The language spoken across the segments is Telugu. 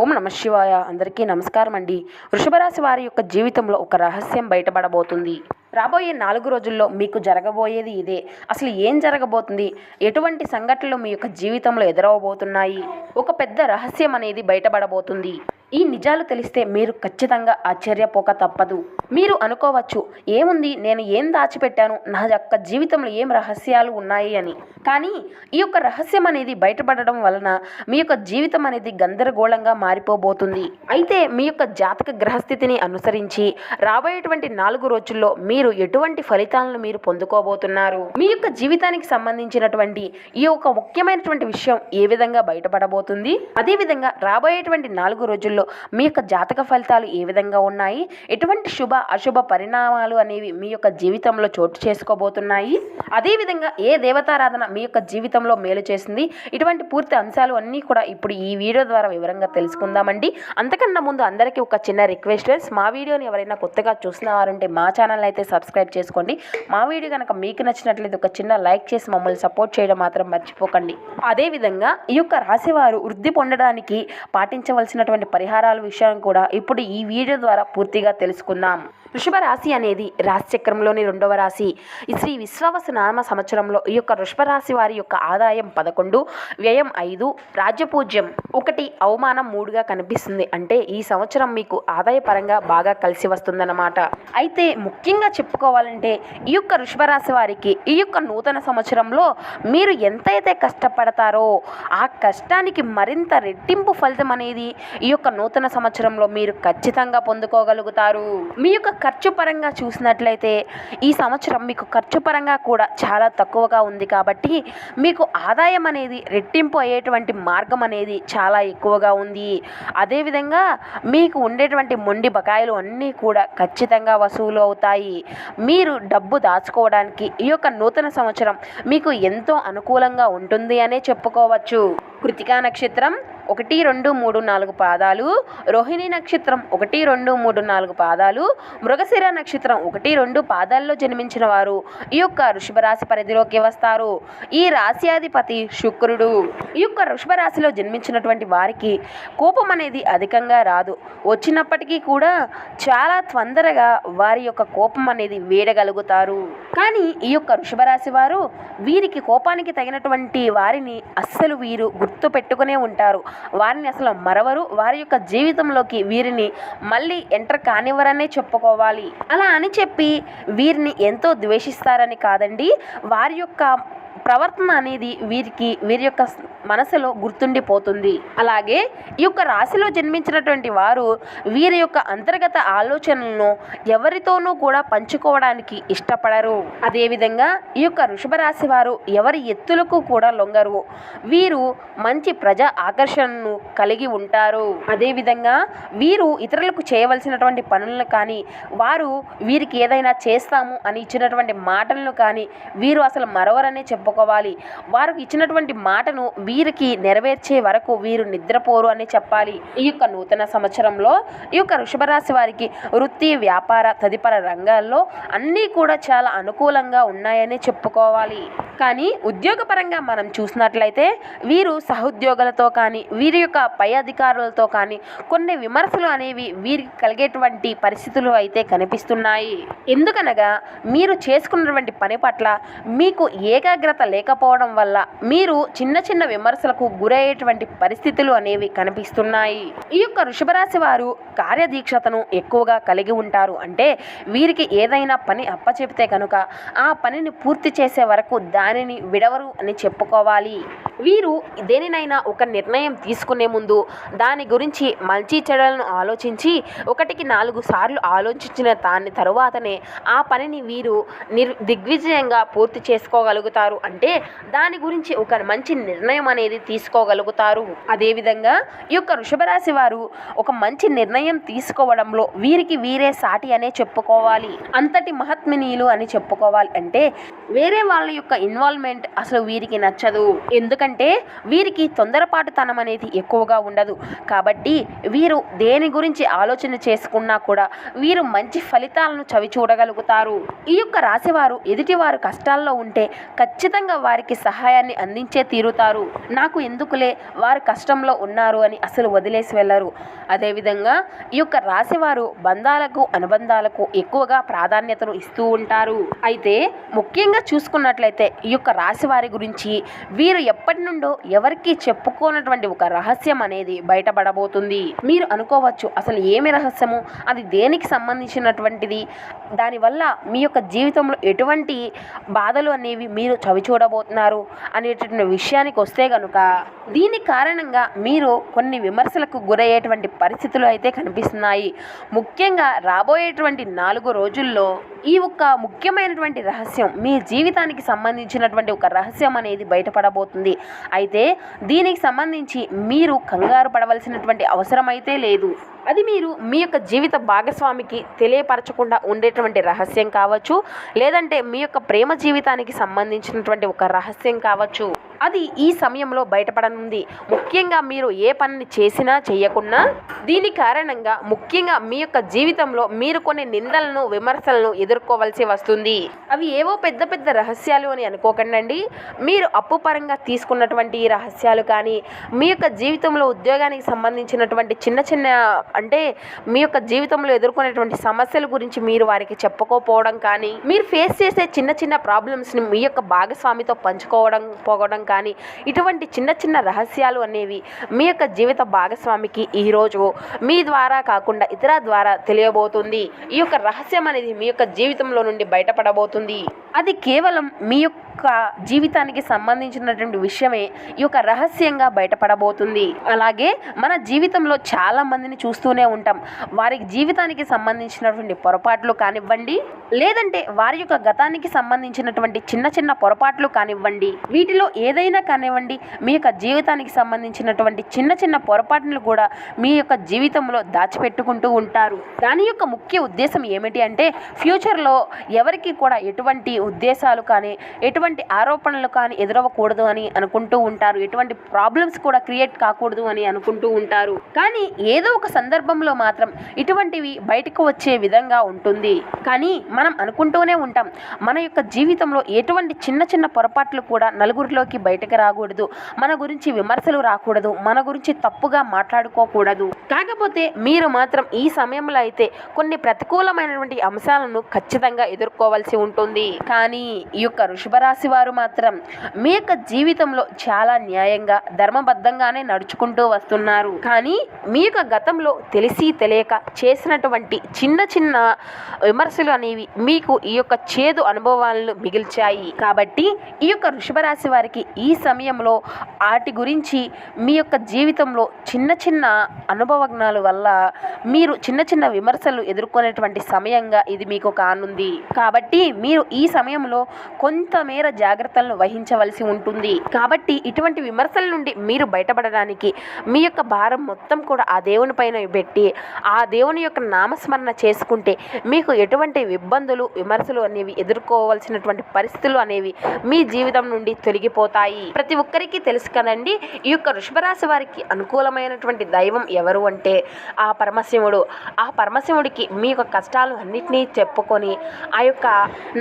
ఓం నమ శివాయ. అందరికీ నమస్కారం అండి వృషభరాశి వారి యొక్క జీవితంలో ఒక రహస్యం బయటపడబోతుంది. రాబోయే నాలుగు రోజుల్లో మీకు జరగబోయేది ఇదే. అసలు ఏం జరగబోతుంది? ఎటువంటి సంఘటనలు మీ యొక్క జీవితంలో ఎదురవబోతున్నాయి? ఒక పెద్ద రహస్యం అనేది బయటపడబోతుంది. ఈ నిజాలు తెలిస్తే మీరు ఖచ్చితంగా ఆశ్చర్యపోక తప్పదు. మీరు అనుకోవచ్చు ఏముంది నేను ఏం దాచిపెట్టాను నా యొక్క జీవితంలో ఏం రహస్యాలు ఉన్నాయి అని. కానీ ఈ యొక్క రహస్యం అనేది బయటపడడం వలన మీ యొక్క జీవితం అనేది గందరగోళంగా మారిపోబోతుంది. అయితే మీ యొక్క జాతక గ్రహస్థితిని అనుసరించి రాబోయేటువంటి నాలుగు రోజుల్లో మీరు ఎటువంటి ఫలితాలను మీరు పొందుకోబోతున్నారు? మీ యొక్క జీవితానికి సంబంధించినటువంటి ఈ యొక్క ముఖ్యమైనటువంటి విషయం ఏ విధంగా బయటపడబోతుంది? అదేవిధంగా రాబోయేటువంటి నాలుగు రోజుల్లో మీ యొక్క జాతక ఫలితాలు ఏ విధంగా ఉన్నాయి? ఎటువంటి శుభ అశుభ పరిణామాలు అనేవి మీ యొక్క జీవితంలో చోటు చేసుకోబోతున్నాయి? అదేవిధంగా ఏ దేవతారాధన మీ యొక్క జీవితంలో మేలు చేసింది? ఇటువంటి పూర్తి అంశాలు అన్నీ కూడా ఇప్పుడు ఈ వీడియో ద్వారా వివరంగా తెలుసుకుందామండి. అంతకన్నా ముందు అందరికీ ఒక చిన్న రిక్వెస్ట్ మా వీడియోని ఎవరైనా కొత్తగా చూసిన వారుంటే మా ఛానల్ అయితే సబ్స్క్రైబ్ చేసుకోండి. మా వీడియో కనుక మీకు నచ్చినట్లయితే ఒక చిన్న లైక్ చేసి మమ్మల్ని సపోర్ట్ చేయడం మాత్రం మర్చిపోకండి. అదేవిధంగా ఈ యొక్క రాశివారు వృద్ధి పొందడానికి పాటించవలసినటువంటి పరిహారం పరిహారాల విషయం కూడా ఇప్పుడు ఈ వీడియో ద్వారా పూర్తిగా తెలుసుకుందాం. వృషభ రాశి అనేది రాశిచక్రంలోని రెండవ రాశి. శ్రీ విశ్వావసు నామ సంవత్సరంలో ఈ యొక్క వృషభ రాశి వారి యొక్క ఆదాయం పదకొండు వ్యయం ఐదు రాజ్యపూజ్యం ఒకటి అవమానం మూడుగా కనిపిస్తుంది. అంటే ఈ సంవత్సరం మీకు ఆదాయపరంగా బాగా కలిసి వస్తుందన్నమాట. అయితే ముఖ్యంగా చెప్పుకోవాలంటే ఈ యొక్క వృషభ రాశి వారికి ఈ యొక్క నూతన సంవత్సరంలో మీరు ఎంతైతే కష్టపడతారో ఆ కష్టానికి మరింత రెట్టింపు ఫలితం అనేది ఈ యొక్క నూతన సంవత్సరంలో మీరు ఖచ్చితంగా పొందుకోగలుగుతారు. మీ యొక్క ఖర్చు పరంగా చూసినట్లయితే ఈ సంవత్సరం మీకు ఖర్చు పరంగా కూడా చాలా తక్కువగా ఉంది కాబట్టి మీకు ఆదాయం అనేది రెట్టింపు అయ్యేటువంటి మార్గం అనేది చాలా ఎక్కువగా ఉంది. అదేవిధంగా మీకు ఉండేటువంటి మొండి బకాయిలు అన్నీ కూడా ఖచ్చితంగా వసూలు అవుతాయి. మీరు డబ్బు దాచుకోవడానికి ఈ యొక్క నూతన సంవత్సరం మీకు ఎంతో అనుకూలంగా ఉంటుంది అనే చెప్పుకోవచ్చు. కృతికా నక్షత్రం ఒకటి రెండు మూడు నాలుగు పాదాలు. రోహిణి నక్షత్రం ఒకటి రెండు మూడు నాలుగు పాదాలు. మృగశిర నక్షత్రం ఒకటి రెండు పాదాల్లో జన్మించిన వారు ఈ యొక్క వృషభ రాశి పరిధిలోకి వస్తారు. ఈ రాశ్యాధిపతి శుక్రుడు ఈ యొక్క వృషభ రాశిలో జన్మించినటువంటి వారికి కోపం అనేది అధికంగా రాదు. వచ్చినప్పటికీ కూడా చాలా తొందరగా వారి యొక్క కోపం అనేది వేడగలుగుతారు. కానీ ఈ యొక్క వృషభ రాశి వారు వీరికి కోపానికి తగినటువంటి వారిని అస్సలు వీరు గుర్తు పెట్టుకునే ఉంటారు. వారిని అసలు మరవరు. వారి యొక్క జీవితంలోకి వీరిని మళ్ళీ ఎంటర్ కానివ్వరనే చెప్పుకోవాలి. అలా అని చెప్పి వీరిని ఎంతో ద్వేషిస్తారని కాదండి. వారి యొక్క ప్రవర్తన అనేది వీరికి వీరి యొక్క మనసులో గుర్తుండిపోతుంది. అలాగే ఈ యొక్క రాశిలో జన్మించినటువంటి వారు వీరి యొక్క అంతర్గత ఆలోచనలను ఎవరితోనూ కూడా పంచుకోవడానికి ఇష్టపడరు. అదేవిధంగా ఈ యొక్క వృషభ రాశి వారు ఎవరి ఎత్తులకు కూడా లొంగరు. వీరు మంచి ప్రజా ఆకర్షణను కలిగి ఉంటారు. అదేవిధంగా వీరు ఇతరులకు చేయవలసినటువంటి పనులను కానీ వారు వీరికి ఏదైనా చేస్తాము అని ఇచ్చినటువంటి మాటలను కానీ వీరు అసలు మరవరనే చెప్పుకోవాలి. వారికి ఇచ్చినటువంటి మాటను వీరికి నెరవేర్చే వరకు వీరు నిద్రపోరు అని చెప్పాలి. ఈ యొక్క నూతన సంవత్సరంలో ఈ యొక్క వృషభ రాశి వారికి వృత్తి వ్యాపార తదితర రంగాల్లో అన్నీ కూడా చాలా అనుకూలంగా ఉన్నాయని చెప్పుకోవాలి. కానీ ఉద్యోగపరంగా మనం చూసినట్లయితే వీరు సహోద్యోగులతో కానీ వీరి యొక్క పై అధికారులతో కానీ కొన్ని విమర్శలు అనేవి వీరికి కలిగేటువంటి పరిస్థితులు అయితే కనిపిస్తున్నాయి. ఎందుకనగా మీరు చేసుకున్నటువంటి పని పట్ల మీకు ఏకాగ్రత లేకపోవడం వల్ల మీరు చిన్న చిన్న విమర్శలకు గురయ్యేటువంటి పరిస్థితులు అనేవి కనిపిస్తున్నాయి. ఈ యొక్క వృషభరాశి వారు కార్యదీక్షతను ఎక్కువగా కలిగి ఉంటారు. అంటే వీరికి ఏదైనా పని అప్పచెపితే కనుక ఆ పనిని పూర్తి చేసే వరకు దాని దానిని విడవరు అని చెప్పుకోవాలి. వీరు దేనినైనా ఒక నిర్ణయం తీసుకునే ముందు దాని గురించి మంచి చెడులను ఆలోచించి ఒకటికి నాలుగు సార్లు ఆలోచించిన దాని తరువాతనే ఆ పనిని వీరు నిర్ దిగ్విజయంగా పూర్తి చేసుకోగలుగుతారు. అంటే దాని గురించి ఒక మంచి నిర్ణయం అనేది తీసుకోగలుగుతారు. అదేవిధంగా ఈ యొక్క వృషభరాశి వారు ఒక మంచి నిర్ణయం తీసుకోవడంలో వీరికి వీరే సాటి అనే చెప్పుకోవాలి. అంతటి మహాత్మనీయులు అని చెప్పుకోవాలి. అంటే వేరే వాళ్ళ యొక్క ఇన్వాల్వ్మెంట్ అసలు వీరికి నచ్చదు. ఎందుకంటే వీరికి తొందరపాటుతనం అనేది ఎక్కువగా ఉండదు. కాబట్టి వీరు దేని గురించి ఆలోచన చేసుకున్నా కూడా వీరు మంచి ఫలితాలను చవి చూడగలుగుతారు. ఈ యొక్క రాశివారు ఎదుటివారు కష్టాల్లో ఉంటే ఖచ్చితంగా వారికి సహాయాన్ని అందించే తీరుతారు. నాకు ఎందుకులే వారు కష్టంలో ఉన్నారు అని అసలు వదిలేసి వెళ్ళరు. అదేవిధంగా ఈ యొక్క రాశివారు బంధాలకు అనుబంధాలకు ఎక్కువగా ప్రాధాన్యతను ఇస్తూ ఉంటారు. అయితే ముఖ్యంగా చూసుకున్నట్లయితే యొక్క రాశి వారి గురించి వీరు ఎప్పటి నుండో ఎవరికి చెప్పుకోనటువంటి ఒక రహస్యం అనేది బయటపడబోతుంది. మీరు అనుకోవచ్చు అసలు ఏమి రహస్యము? అది దేనికి సంబంధించినటువంటిది? దానివల్ల మీ యొక్క జీవితంలో ఎటువంటి బాధలు అనేవి మీరు చవి చూడబోతున్నారు అనేటువంటి విషయానికి వస్తే కనుక దీని కారణంగా మీరు కొన్ని విమర్శలకు గురయ్యేటువంటి పరిస్థితులు అయితే కనిపిస్తున్నాయి. ముఖ్యంగా రాబోయేటువంటి నాలుగు రోజుల్లో ఈ ఒక్క ముఖ్యమైనటువంటి రహస్యం మీ జీవితానికి సంబంధించి సంబంధించినటువంటి ఒక రహస్యం అనేది బయటపడబోతుంది. అయితే దీనికి సంబంధించి మీరు కంగారు పడవలసినటువంటి అవసరం అయితే లేదు. అది మీరు మీ యొక్క జీవిత భాగస్వామికి తెలియపరచకుండా ఉండేటువంటి రహస్యం కావచ్చు లేదంటే మీ యొక్క ప్రేమ జీవితానికి సంబంధించినటువంటి ఒక రహస్యం కావచ్చు. అది ఈ సమయంలో బయటపడనుంది. ముఖ్యంగా మీరు ఏ పనిని చేసినా చేయకున్నా దీని కారణంగా ముఖ్యంగా మీ యొక్క జీవితంలో మీరు కొన్ని నిందలను విమర్శలను ఎదుర్కోవాల్సి వస్తుంది. అవి ఏవో పెద్ద పెద్ద రహస్యాలు అని అనుకోకండి మీరు అప్పు పరంగా తీసుకున్నటువంటి ఈ రహస్యాలు కానీ మీ యొక్క జీవితంలో ఉద్యోగానికి సంబంధించినటువంటి చిన్న చిన్న అంటే మీ యొక్క జీవితంలో ఎదుర్కొనేటువంటి సమస్యల గురించి మీరు వారికి చెప్పుకోపోవడం కానీ మీరు ఫేస్ చేసే చిన్న చిన్న ప్రాబ్లమ్స్ని మీ యొక్క భాగస్వామితో పంచుకోవడం పోవడం కానీ ఇటువంటి చిన్న చిన్న రహస్యాలు అనేవి మీ యొక్క జీవిత భాగస్వామికి ఈరోజు మీ ద్వారా కాకుండా ఇతర ద్వారా తెలియబోతుంది. ఈ యొక్క రహస్యం అనేది మీ యొక్క జీవితంలో నుండి బయటపడబోతుంది. అది కేవలం మీ యొక్క జీవితానికి సంబంధించినటువంటి విషయమే ఈ యొక్క రహస్యంగా బయటపడబోతుంది. అలాగే మన జీవితంలో చాలా మందిని చూస్తూనే ఉంటాం. వారి జీవితానికి సంబంధించినటువంటి పొరపాట్లు కానివ్వండి లేదంటే వారి యొక్క గతానికి సంబంధించినటువంటి చిన్న చిన్న పొరపాట్లు కానివ్వండి వీటిలో ఏదైనా కానివ్వండి మీ యొక్క జీవితానికి సంబంధించినటువంటి చిన్న చిన్న పొరపాట్లు కూడా మీ యొక్క జీవితంలో దాచిపెట్టుకుంటూ ఉంటారు. దాని యొక్క ముఖ్య ఉద్దేశం ఏమిటి అంటే ఫ్యూచర్లో ఎవరికి కూడా ఎటువంటి ఉద్దేశాలు కానీ ఎటువంటి ఆరోపణలు కానీ ఎదురవ్వకూడదు అని అనుకుంటూ ఉంటారు. ఎటువంటి ప్రాబ్లమ్స్ కూడా క్రియేట్ కాకూడదు అని అనుకుంటూ ఉంటారు. కానీ ఏదో ఒక సందర్భంలో మాత్రం ఇటువంటివి బయటకు వచ్చే విధంగా ఉంటుంది. కానీ మనం అనుకుంటూనే ఉంటాం మన యొక్క జీవితంలో ఎటువంటి చిన్న చిన్న పొరపాట్లు కూడా నలుగురిలోకి బయటకు రాకూడదు. మన గురించి విమర్శలు రాకూడదు మన గురించి తప్పుగా మాట్లాడుకోకూడదు. కాకపోతే మీరు మాత్రం ఈ సమయంలో అయితే కొన్ని ప్రతికూలమైనటువంటి అంశాలను ఖచ్చితంగా ఎదుర్కోవాల్సి ఉంటుంది. కానీ ఈ యొక్క వృషభ రాశి వారు మాత్రం మీ యొక్క జీవితంలో చాలా న్యాయంగా ధర్మబద్ధంగానే నడుచుకుంటూ వస్తున్నారు. కానీ మీ యొక్క గతంలో తెలిసి తెలియక చేసినటువంటి చిన్న చిన్న విమర్శలు అనేవి మీకు ఈ యొక్క చేదు అనుభవాలను మిగిల్చాయి. కాబట్టి ఈ యొక్క వృషభ రాశి వారికి ఈ సమయంలో వాటి గురించి మీ యొక్క జీవితంలో చిన్న చిన్న అనుభవజ్ఞాల వల్ల మీరు చిన్న చిన్న విమర్శలు ఎదుర్కొనేటువంటి సమయంగా ఇది మీకు కానుంది. కాబట్టి మీరు ఈ సమయంలో కొంతమేర జాగ్రత్తలను వహించవలసి ఉంటుంది. కాబట్టి ఇటువంటి విమర్శల నుండి మీరు బయటపడడానికి మీ యొక్క భారం మొత్తం కూడా ఆ దేవుని పైన పెట్టి ఆ దేవుని యొక్క నామస్మరణ చేసుకుంటే మీకు ఎటువంటి ఇబ్బందులు విమర్శలు అనేవి ఎదుర్కోవాల్సినటువంటి పరిస్థితులు అనేవి మీ జీవితం నుండి తొలగిపోతాయి. ప్రతి ఒక్కరికి తెలుసు కదండి ఈ యొక్క వృషభరాశి వారికి అనుకూలమైనటువంటి దైవం ఎవరు అంటే ఆ పరమశివుడు. ఆ పరమశివుడికి మీ యొక్క కష్టాలు అన్నిటినీ చెప్పుకొని ఆ యొక్క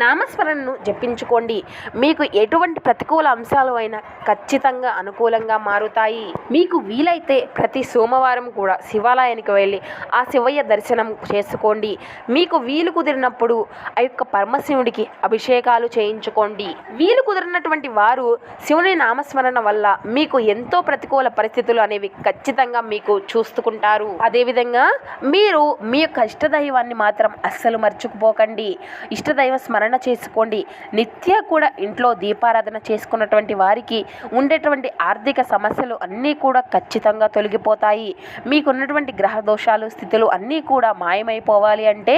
నామస్మరణను జపించుకోండి. మీకు ఎటువంటి ప్రతికూల అంశాలు అయినా ఖచ్చితంగా అనుకూలంగా మారుతాయి. మీకు వీలైతే ప్రతి సోమవారం కూడా శివాలయానికి వెళ్ళి ఆ శివయ్య దర్శనం చేసుకోండి. మీకు వీలు కుదిరినప్పుడు ఆ యొక్క పరమశివుడికి అభిషేకాలు చేయించుకోండి. వీలు కుదిరినటువంటి వారు శివుని నామస్మరణ వల్ల మీకు ఎంతో ప్రతికూల పరిస్థితులు అనేవి ఖచ్చితంగా మీకు చూసుకుంటారు. అదేవిధంగా మీరు మీ యొక్క ఇష్టదైవాన్ని మాత్రం అస్సలు మర్చిపోకండి. ఇష్టదైవ స్మరణ చేసుకోండి. నిత్య కూడా ఇంట్లో దీపారాధన చేసుకున్నటువంటి వారికి ఉండేటువంటి ఆర్థిక సమస్యలు అన్నీ కూడా ఖచ్చితంగా తొలగిపోతాయి. మీకున్నటువంటి గ్రహ గ్రహ దోషాలు స్థితులు అన్నీ కూడా మాయమైపోవాలి అంటే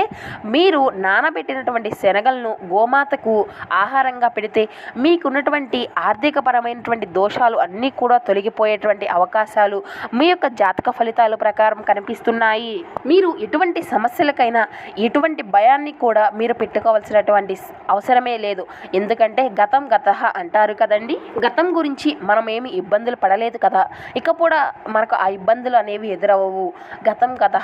మీరు నానబెట్టినటువంటి శనగలను గోమాతకు ఆహారంగా పెడితే మీకున్నటువంటి ఆర్థికపరమైనటువంటి దోషాలు అన్నీ కూడా తొలగిపోయేటువంటి అవకాశాలు మీ యొక్క జాతక ఫలితాల ప్రకారం కనిపిస్తున్నాయి. మీరు ఎటువంటి సమస్యలకైనా ఎటువంటి భయాన్ని కూడా మీరు పెట్టుకోవాల్సినటువంటి అవసరమే లేదు. ఎందుకంటే గతం గత అంటారు కదండి. గతం గురించి మనం ఏమి ఇబ్బందులు పడలేదు కదా. ఇక కూడా మనకు ఆ ఇబ్బందులు అనేవి ఎదురవ్వవు. గతం గత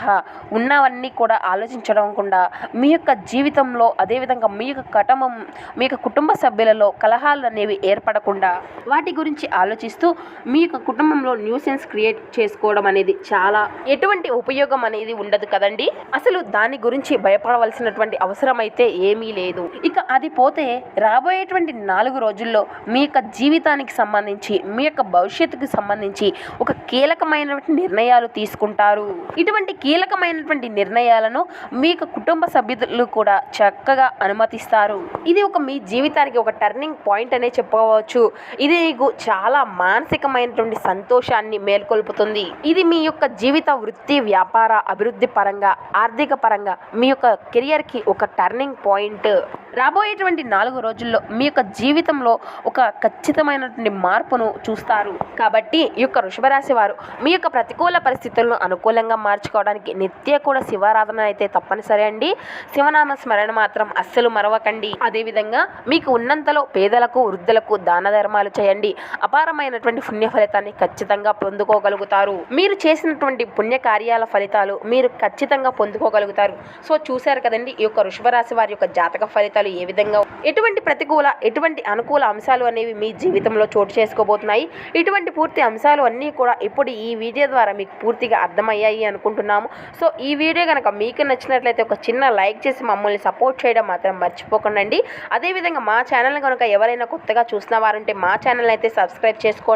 ఉన్నవన్నీ కూడా ఆలోచించడం కూడా మీ యొక్క జీవితంలో అదేవిధంగా మీ యొక్క కుటుంబం మీ యొక్క కుటుంబ సభ్యులలో కలహాలు అనేవి ఏర్పడకుండా వాటి గురించి ఆలోచిస్తూ మీ యొక్క కుటుంబంలో న్యూసెన్స్ క్రియేట్ చేసుకోవడం అనేది చాలా ఎటువంటి ఉపయోగం అనేది ఉండదు కదండి. అసలు దాని గురించి భయపడవలసినటువంటి అవసరం అయితే ఏమీ లేదు. ఇక అది పోతే రాబోయేటువంటి నాలుగు రోజుల్లో మీ యొక్క జీవితానికి సంబంధించి మీ యొక్క భవిష్యత్తుకు సంబంధించి ఒక కీలకమైనటువంటి నిర్ణయాలు తీసుకుంటారు. ఇటువంటి కీలకమైనటువంటి నిర్ణయాలను మీ యొక్క కుటుంబ సభ్యులు కూడా చక్కగా అనుమతిస్తారు. ఇది ఒక మీ జీవితానికి ఒక టర్నింగ్ పాయింట్ అనే చెప్పవచ్చు ఇది మీకు చాలా మానసికమైనటువంటి సంతోషాన్ని మేల్కొల్పుతుంది. ఇది మీ యొక్క జీవిత వృత్తి వ్యాపార అభివృద్ధి పరంగా ఆర్థిక పరంగా మీ యొక్క కెరియర్కి ఒక టర్నింగ్ పాయింట్ రాబోయేటువంటి నాలుగు రోజుల్లో మీ యొక్క జీవితంలో ఒక ఖచ్చితమైనటువంటి మార్పును చూస్తారు. కాబట్టి ఈ యొక్క వృషభరాశి వారు మీ యొక్క ప్రతికూల పరిస్థితులను అనుకూలంగా మార్చుకోవడానికి నిత్య కూడా శివారాధన అయితే తప్పనిసరి అండి. శివనామ స్మరణ మాత్రం అస్సలు మరవకండి. అదేవిధంగా మీకు ఉన్నంతలో పేదలకు వృద్ధులకు దాన ధర్మాలు చేయండి. అపారమైనటువంటి పుణ్య ఫలితాన్ని ఖచ్చితంగా పొందుకోగలుగుతారు. మీరు చేసినటువంటి పుణ్య కార్యాల ఫలితాలు మీరు ఖచ్చితంగా పొందుకోగలుగుతారు. సో చూశారు కదండి ఈ యొక్క వృషభరాశి వారి యొక్క జాతక ఫలితాలు ఏ విధంగా ఎటువంటి ప్రతికూల ఎటువంటి అనుకూల అంశాలు అనేవి మీ జీవితంలో చోటు చేసుకోబోతున్నాయి. ఇటువంటి పూర్తి అంశాలు అన్నీ కూడా ఇప్పుడు ఈ వీడియో ద్వారా మీకు పూర్తిగా అర్థమయ్యాయి. అనుకుంటున్నాము. సో ఈ వీడియో కనుక మీకు నచ్చినట్లయితే ఒక చిన్న లైక్ చేసి మమ్మల్ని సపోర్ట్ చేయడం మాత్రం మర్చిపోకండి అదేవిధంగా మా ఛానల్ కనుక ఎవరైనా కొత్తగా చూసిన వారుంటే మా ఛానల్ అయితే సబ్స్క్రైబ్ చేసుకోండి.